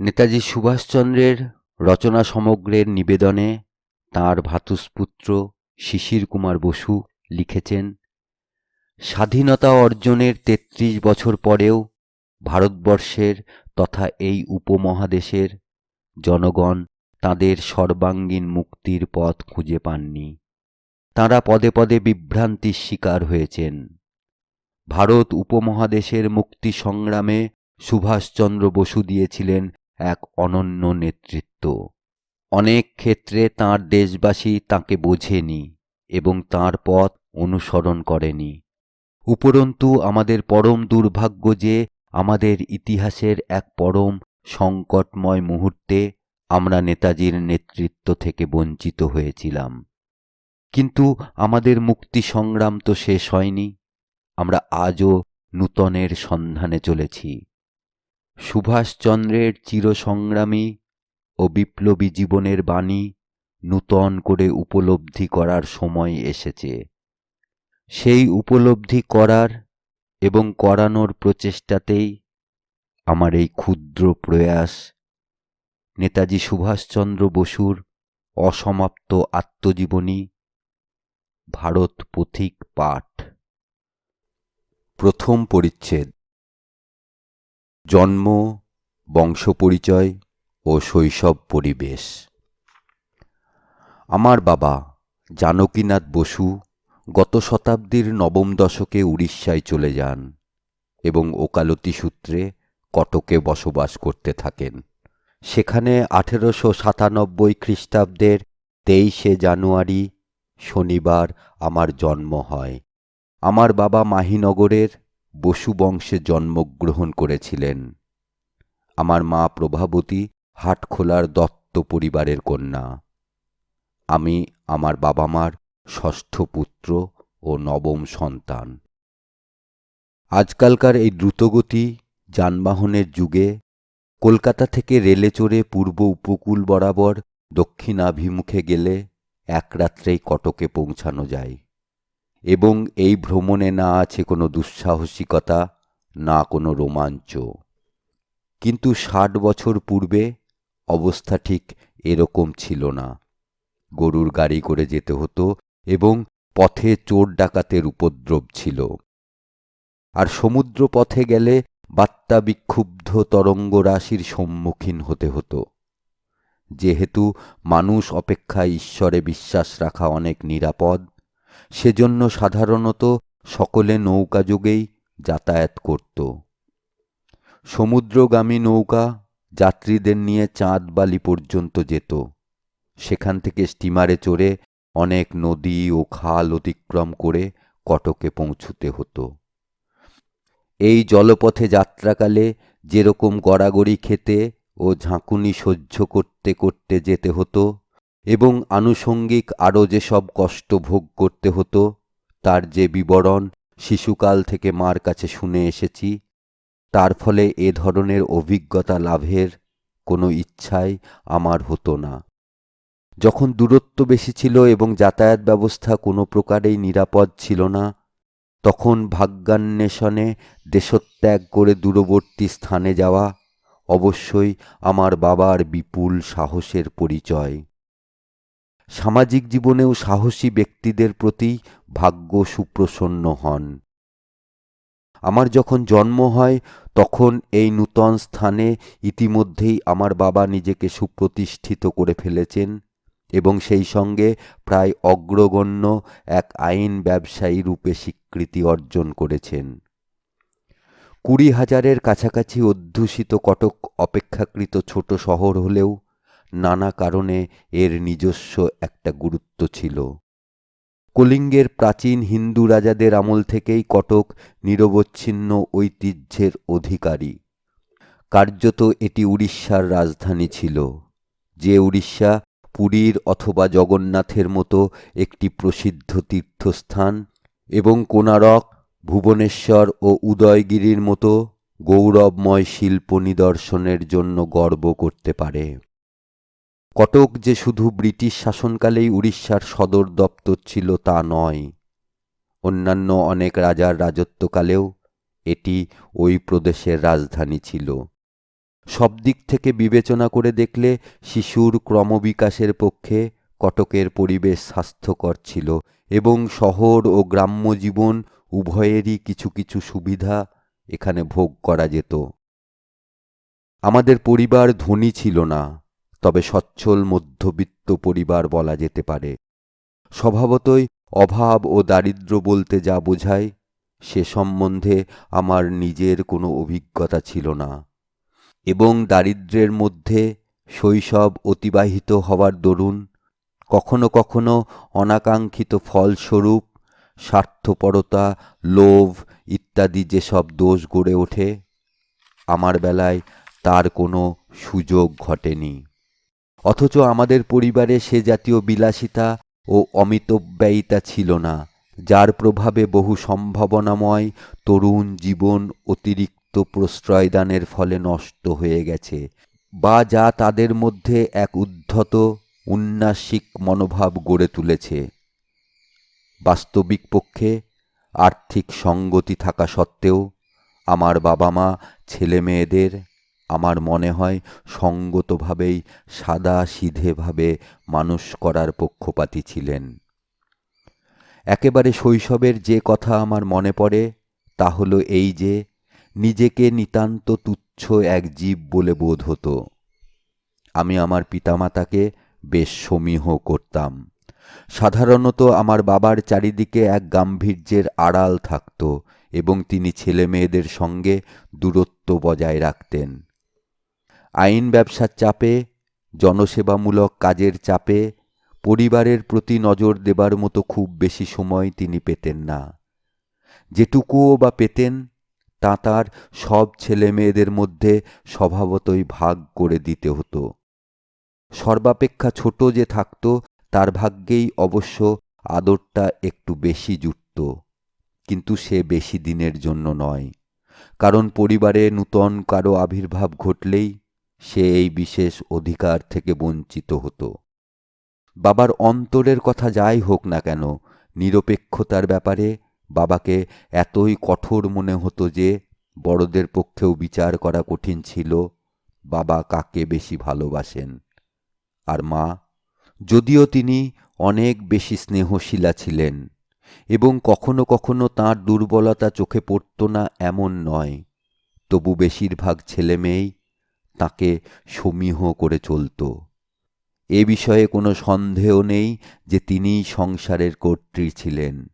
নেতাজি সুভাষচন্দ্রের রচনা সমগ্রের নিবেদনে তাঁর ভ্রাতুষ্পুত্র শিশির কুমার বসু লিখেছেন, স্বাধীনতা অর্জনের তেত্রিশ বছর পরেও ভারতবর্ষের তথা এই উপমহাদেশের জনগণ তাদের সর্বাঙ্গীন মুক্তির পথ খুঁজে পাননি। তাঁরা পদে পদে বিভ্রান্তির শিকার হয়েছেন। ভারত উপমহাদেশের মুক্তি সংগ্রামে সুভাষচন্দ্র বসু দিয়েছিলেন এক অনন্য নেতৃত্ব। অনেক ক্ষেত্রে তাঁর দেশবাসী তাঁকে বোঝেনি এবং তাঁর পথ অনুসরণ করেনি। উপরন্তু আমাদের পরম দুর্ভাগ্য যে আমাদের ইতিহাসের এক পরম সংকটময় মুহূর্তে আমরা নেতাজির নেতৃত্ব থেকে বঞ্চিত হয়েছিলাম। কিন্তু আমাদের মুক্তি সংগ্রাম তো শেষ হয়নি। আমরা আজও নূতনের সন্ধানে চলেছি। সুভাষচন্দ্রের চিরসংগ্রামী ও বিপ্লবী জীবনের বাণী নূতন করে উপলব্ধি করার সময় এসেছে। সেই উপলব্ধি করার এবং করানোর প্রচেষ্টাতেই আমার এই ক্ষুদ্র প্রয়াস। নেতাজি সুভাষচন্দ্র বসুর অসমাপ্ত আত্মজীবনী, ভারত পথিক পাঠ। প্রথম পরিচ্ছেদ। জন্ম, বংশপরিচয় ও শৈশব পরিবেশ। আমার বাবা জানকীনাথ বসু গত শতাব্দীর নবম দশকে উড়িষ্যায় চলে যান এবং ওকালতি সূত্রে কটকে বসবাস করতে থাকেন। সেখানে আঠেরোশো সাতানব্বই খ্রিস্টাব্দের তেইশে জানুয়ারি শনিবার আমার জন্ম হয়। আমার বাবা মাহিনগরের বসু বংশে জন্মগ্রহণ করেছিলেন। আমার মা প্রভাবতী হাটখোলার দত্ত পরিবারের কন্যা। আমি আমার বাবা মার ষষ্ঠ পুত্র ও নবম সন্তান। আজকালকার এই দ্রুতগতি যানবাহনের যুগে কলকাতা থেকে রেলে চড়ে পূর্ব উপকূল বরাবর দক্ষিণাভিমুখে গেলে এক রাত্রেই কটকে পৌঁছানো যায়। এবং এই ভ্রমণে না আছে কোনো দুঃসাহসিকতা, না কোনো রোমাঞ্চ। কিন্তু ষাট বছর পূর্বে অবস্থা ঠিক এরকম ছিল না। গরুর গাড়ি করে যেতে হতো এবং পথে চোর ডাকাতের উপদ্রব ছিল। আর সমুদ্র পথে গেলে বাত্তা বিক্ষুব্ধ তরঙ্গ রাশির সম্মুখীন হতে হতো। যেহেতু মানুষ অপেক্ষা ঈশ্বরে বিশ্বাস রাখা অনেক নিরাপদ সেজন্য সাধারণত সকলে নৌকাযোগেই যাতায়াত করত। সমুদ্রগামী নৌকা যাত্রীদের নিয়ে চাঁদবালি পর্যন্ত যেত। সেখান থেকে স্টিমারে চড়ে অনেক নদী ও খাল অতিক্রম করে কটকে পৌঁছতে হতো। এই জলপথে যাত্রাকালে যেরকম গড়াগড়ি খেতে ও ঝাঁকুনি সহ্য করতে করতে যেতে হতো এবং আনুষঙ্গিক আরও যেসব কষ্ট ভোগ করতে হতো, তার যে বিবরণ শিশুকাল থেকে মার কাছে শুনে এসেছি, তার ফলে এ ধরনের অভিজ্ঞতা লাভের কোনো ইচ্ছাই আমার হতো না। যখন দূরত্ব বেশি ছিল এবং যাতায়াত ব্যবস্থা কোনো প্রকারেই নিরাপদ ছিল না, তখন ভাগ্যান্বেষণে দেশত্যাগ করে দূরবর্তী স্থানে যাওয়া অবশ্যই আমার বাবার বিপুল সাহসের পরিচয়। সামাজিক জীবনেও সাহসী ব্যক্তিদের প্রতি ভাগ্য সুপ্রসন্ন হন। আমার যখন জন্ম হয়, তখন এই নূতন স্থানে ইতিমধ্যেই আমার বাবা নিজেকে সুপ্রতিষ্ঠিত করে ফেলেছেন এবং সেই সঙ্গে প্রায় অগ্রগণ্য এক আইন ব্যবসায়ী রূপে স্বীকৃতি অর্জন করেছেন। কুড়ি হাজারের কাছাকাছি অধ্যুষিত কটক অপেক্ষাকৃত ছোট শহর হলেও নানা কারণে এর নিজস্ব একটা গুরুত্ব ছিল। কলিঙ্গের প্রাচীন হিন্দু রাজাদের আমল থেকেই কটক নিরবচ্ছিন্ন ঐতিহ্যের অধিকারী। কার্যত এটি উড়িষ্যার রাজধানী ছিল, যে উড়িষ্যা পুরীর অথবা জগন্নাথের মতো একটি প্রসিদ্ধ তীর্থস্থান এবং কোনারক ভুবনেশ্বর ও উদয়গিরির মতো গৌরবময় শিল্প নিদর্শনের জন্য গর্ব করতে পারে। কটক যে শুধু ব্রিটিশ শাসনকালেই উড়িষ্যার সদর দপ্তর ছিল তা নয়। অন্যান্য অনেক রাজার রাজত্বকালেও এটি ওই প্রদেশের রাজধানী ছিল। সব দিক থেকে বিবেচনা করে দেখলে শিশুর ক্রমবিকাশের পক্ষে কটকের পরিবেশ স্বাস্থ্যকর ছিল এবং শহর ও গ্রাম্য জীবন উভয়েরই কিছু কিছু সুবিধা এখানে ভোগ করা যেত। আমাদের পরিবার ধনী ছিল না। তবে সচ্ছল মধ্যবিত্ত পরিবার বলা যেতে পারে। স্বভাবতই অভাব ও দারিদ্র্য বলতে যা বোঝায়, সে সম্বন্ধে আমার নিজের কোনো অভিজ্ঞতা ছিল না। এবং দারিদ্র্যের মধ্যে শৈশব অতিবাহিত হওয়ার দরুন কখনো কখনো অনাকাঙ্ক্ষিত ফলস্বরূপ স্বার্থপরতা, লোভ ইত্যাদি যেসব দোষ গড়ে ওঠে, আমার বেলায় তার কোনো সুযোগ ঘটেনি। অথচ আমাদের পরিবারে সে জাতীয় বিলাসিতা ও অমিতব্যয়িতা ছিল না, যার প্রভাবে বহু সম্ভাবনাময় তরুণ জীবন অতিরিক্ত প্রশ্রয়দানের ফলে নষ্ট হয়ে গেছে বা যা তাদের মধ্যে এক উদ্ধত, উন্নাসিক মনোভাব গড়ে তুলেছে। বাস্তবিক পক্ষে আর্থিক সঙ্গতি থাকা সত্ত্বেও আমার বাবা মা ছেলে মেয়েদের আমার মনে হয় সঙ্গতভাবেই সাদা সিধেভাবে মানুষ করার পক্ষপাতী ছিলেন। একেবারে শৈশবের যে কথা আমার মনে পড়ে, তা হলো এই যে, নিজেকে নিতান্ত তুচ্ছ এক জীব বলে বোধ হতো। আমি আমার পিতামাতাকে বেশ সমীহ করতাম। সাধারণত আমার বাবার চারিদিকে এক গাম্ভীর্যের আড়াল থাকত এবং তিনি ছেলে মেয়েদের সঙ্গে দূরত্ব বজায় রাখতেন। আইন ব্যবসার চাপে, জনসেবামূলক কাজের চাপে, পরিবারের প্রতি নজর দেবার মতো খুব বেশি সময় তিনি পেতেন না। যেটুকুও বা পেতেন, তা তার সব ছেলে মেয়েদের মধ্যে স্বভাবতই ভাগ করে দিতে হতো। সর্বাপেক্ষা ছোট যে থাকত, তার ভাগ্যেই অবশ্য আদরটা একটু বেশি জুটত। কিন্তু সে বেশি দিনের জন্য নয়। কারণ পরিবারে নূতন কারও আবির্ভাব ঘটলেই সে এই বিশেষ অধিকার থেকে বঞ্চিত হতো। বাবার অন্তরের কথা যাই হোক না কেন, নিরপেক্ষতার ব্যাপারে বাবাকে এতই কঠোর মনে হতো যে বড়দের পক্ষেও বিচার করা কঠিন ছিল, বাবা কাকে বেশি ভালোবাসেন? আর মা? যদিও তিনি অনেক বেশি স্নেহশীলা ছিলেন, এবং কখনো কখনো তাঁর দুর্বলতা চোখে পড়ত না এমন নয়। তবু বেশিরভাগ ছেলেমেয়েই তাকে সমীহ করে চলত। এ বিষয়ে কোনো সন্দেহ নেই যে তিনিই সংসারের কর্ত্রী ছিলেন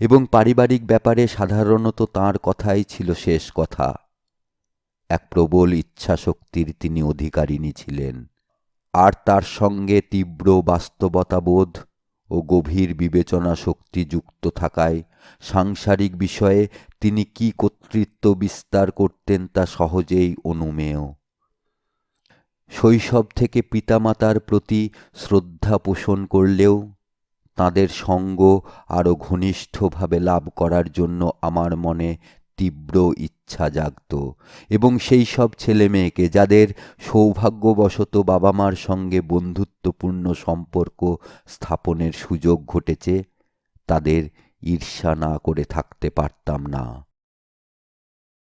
এবং পারিবারিক ব্যাপারে সাধারণত তাঁর কথাই ছিল শেষ কথা। এক প্রবল ইচ্ছাশক্তির তিনি অধিকারিণী ছিলেন আর তার সঙ্গে তীব্র বাস্তবতাবোধ ও গভীর বিবেচনা শক্তি যুক্ত থাকায় সাংসারিক বিষয়ে তিনি কি কর্তৃত্ব বিস্তার করতেন তা সহজেই অনুমেয়। শৈশব থেকে পিতামাতার প্রতি শ্রদ্ধা পোষণ করলেও তাদের সঙ্গ আরও ঘনিষ্ঠভাবে লাভ করার জন্য আমার মনে তীব্র ইচ্ছা জাগত। এবং সেই সব ছেলে মেয়েকে যাদের সৌভাগ্যবশত বাবা মার সঙ্গে বন্ধুত্বপূর্ণ সম্পর্ক স্থাপনের সুযোগ ঘটেছে, তাদের ঈর্ষা না করে থাকতে পারতাম না।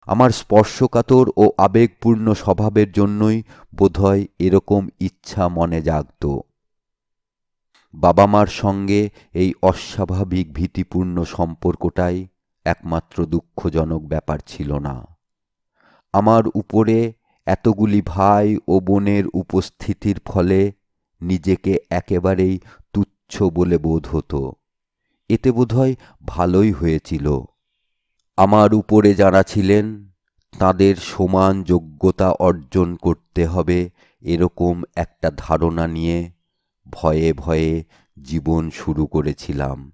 আমার স্পর্শকাতর ও আবেগপূর্ণ স্বভাবের জন্যই বোধহয় এরকম ইচ্ছা মনে জাগত। বাবা মার সঙ্গে এই অস্বাভাবিক ভীতিপূর্ণ সম্পর্কটাই একমাত্র দুঃখজনক ব্যাপার ছিল না। আমার উপরে এতগুলি ভাই ও বোনের উপস্থিতির ফলে নিজেকে একেবারেই তুচ্ছ বলে বোধ হতো। এতে বোধহয় ভালোই হয়েছিল। আমার উপরে যারা ছিলেন, তাদের সমান যোগ্যতা অর্জন করতে হবে এরকম একটা ধারণা নিয়ে ভয়ে ভয়ে জীবন শুরু করেছিলাম।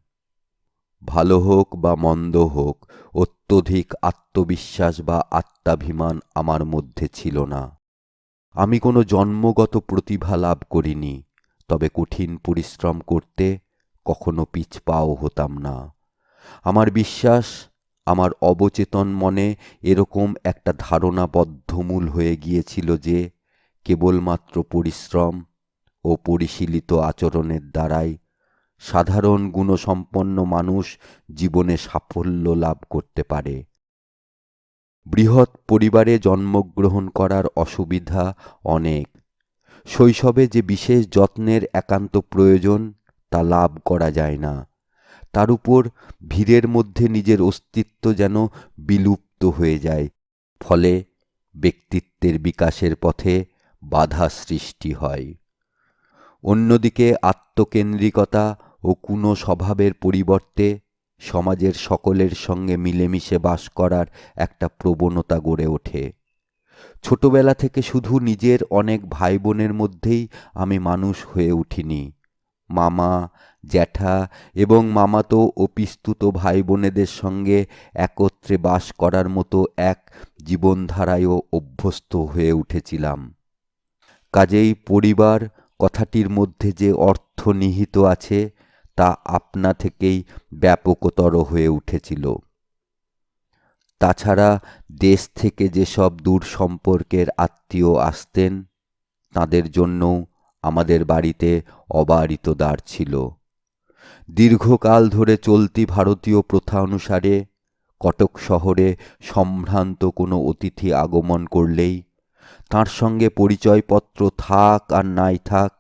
ভালো হোক বা মন্দ হোক, অত্যধিক আত্মবিশ্বাস বা আত্মাভিমান আমার মধ্যে ছিল না। আমি কোনো জন্মগত প্রতিভা লাভ করিনি, তবে কঠিন পরিশ্রম করতে কখনো পিছপাও হতাম না। আমার বিশ্বাস আমার অবচেতন মনে এরকম একটা ধারণা বদ্ধমূল হয়ে গিয়েছিল যে, কেবলমাত্র পরিশ্রম ও পরিশীলিত আচরণের দ্বারাই সাধারণ গুণসম্পন্ন মানুষ জীবনে সাফল্য লাভ করতে পারে। বৃহৎ পরিবারে জন্মগ্রহণ করার অসুবিধা অনেক। শৈশবে যে বিশেষ যত্নের একান্ত প্রয়োজন তা লাভ করা যায় না। তার উপর ভিড়ের মধ্যে নিজের অস্তিত্ব যেন বিলুপ্ত হয়ে যায়। ফলে ব্যক্তিত্বের বিকাশের পথে বাধা সৃষ্টি হয়। অন্যদিকে আত্মকেন্দ্রিকতা ও কোনো স্বভাবের পরিবর্তে সমাজের সকলের সঙ্গে মিলেমিশে বাস করার একটা প্রবণতা গড়ে ওঠে। ছোটবেলা থেকে শুধু নিজের অনেক ভাই বোনের মধ্যেই আমি মানুষ হয়ে উঠিনি। মামা, জ্যাঠা এবং মামাতো ও পিস্তুত ভাই বোনেদের সঙ্গে একত্রে বাস করার মতো এক জীবনধারায়ও অভ্যস্ত হয়ে উঠেছিলাম। কাজেই পরিবার কথাটির মধ্যে যে অর্থ নিহিত আছে তা আপনা থেকেই ব্যাপকতর হয়ে উঠেছিল। তাছাড়া দেশ থেকে যেসব দূর সম্পর্কের আত্মীয় আসতেন, তাদের জন্যও আমাদের বাড়িতে অবারিত দ্বার ছিল। দীর্ঘকাল ধরে চলতি ভারতীয় প্রথা অনুসারে কটক শহরে সম্ভ্রান্ত কোনো অতিথি আগমন করলেই তার সঙ্গে পরিচয়পত্র থাক আর নাই থাক,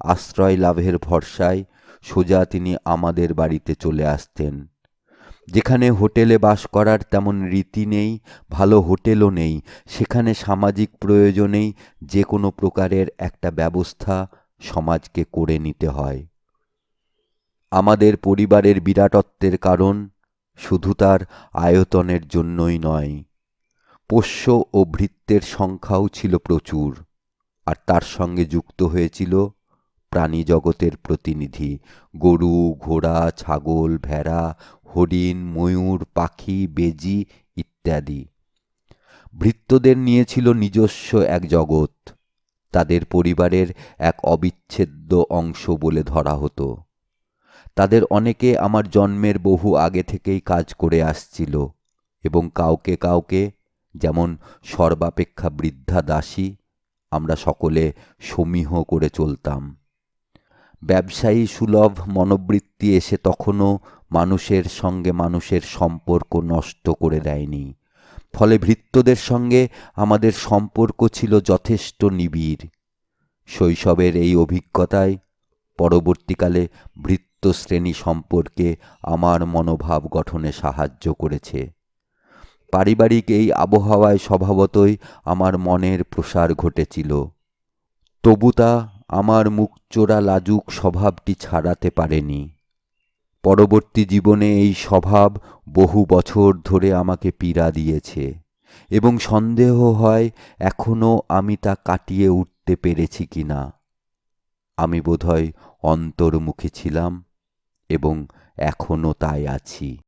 আশ্রয় লাভের ভরসায় সোজা তিনি আমাদের বাড়িতে চলে আসতেন। যেখানে হোটেলে বাস করার তেমন রীতি নেই, ভালো হোটেলও নেই, সেখানে সামাজিক প্রয়োজনেই যে কোনো প্রকারের একটা ব্যবস্থা সমাজকে করে নিতে হয়। আমাদের পরিবারের বিরাটত্বের কারণ শুধু তার আয়তনের জন্যই নয়, পোষ্য ও ভৃত্যের সংখ্যাও ছিল প্রচুর, আর তার সঙ্গে যুক্ত হয়েছিল প্রাণী জগতের প্রতিনিধি, গরু, ঘোড়া, ছাগল, ভেড়া হরিণ, ময়ূর, পাখি, বেজি ইত্যাদি। ভৃত্যদের নিয়েছিল নিজস্ব এক জগৎ। তাদের পরিবারের এক অবিচ্ছেদ্য অংশ বলে ধরা হতো। তাদের অনেকে আমার জন্মের বহু আগে থেকেই কাজ করে আসছিল এবং কাউকে কাউকে, যেমন সর্বাপেক্ষা বৃদ্ধা দাসী, আমরা সকলে সমীহ করে চলতাম। ব্যবসায়ী সুলভ, মনোবৃত্তি এসে তখনও মানুষের সঙ্গে মানুষের সম্পর্ক নষ্ট করে দেয়নি। ফলে ভৃত্যদের সঙ্গে আমাদের সম্পর্ক ছিল যথেষ্ট নিবিড়। শৈশবের এই অভিজ্ঞতায় পরবর্তীকালে ভৃত্য শ্রেণি সম্পর্কে আমার মনোভাব গঠনে সাহায্য করেছে। পারিবারিক এই আবহাওয়ায় স্বভাবতই আমার মনের প্রসার ঘটেছিল। তবু তা আমার মুখচোরা লাজুক স্বভাবটি ছাড়াতে পারেনি। পরবর্তী জীবনে এই স্বভাব বহু বছর ধরে আমাকে পীড়া দিয়েছে এবং সন্দেহ হয় এখনও আমি তা কাটিয়ে উঠতে পেরেছি কি না আমি বোধহয় অন্তর্মুখী ছিলাম এবং এখনও তাই আছি।